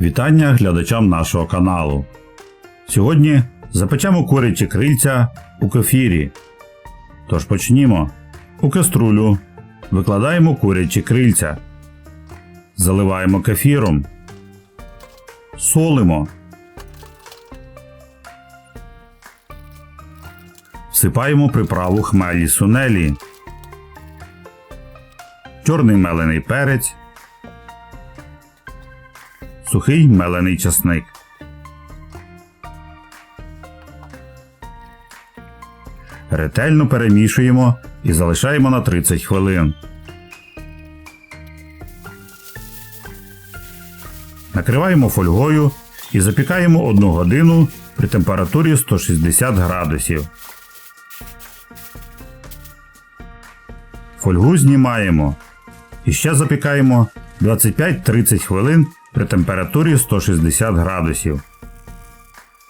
Вітання глядачам нашого каналу. Сьогодні запечемо курячі крильця у кефірі. Тож почнімо. У каструлю викладаємо курячі крильця. Заливаємо кефіром. Солимо. Всипаємо приправу хмелі сунелі. Чорний мелений перець сухий мелений часник. Ретельно перемішуємо і залишаємо на 30 хвилин. Накриваємо фольгою і запікаємо 1 годину при температурі 160 градусів. Фольгу знімаємо і ще запікаємо 25-30 хвилин при температурі 160 градусів.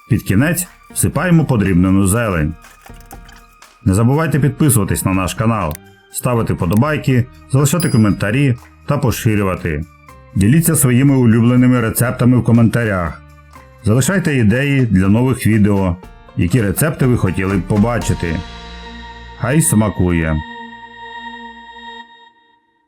Під кінець всипаємо подрібнену зелень. Не забувайте підписуватись на наш канал, ставити подобайки, залишати коментарі та поширювати. Діліться своїми улюбленими рецептами в коментарях. Залишайте ідеї для нових відео, які рецепти ви хотіли б побачити. Хай смакує!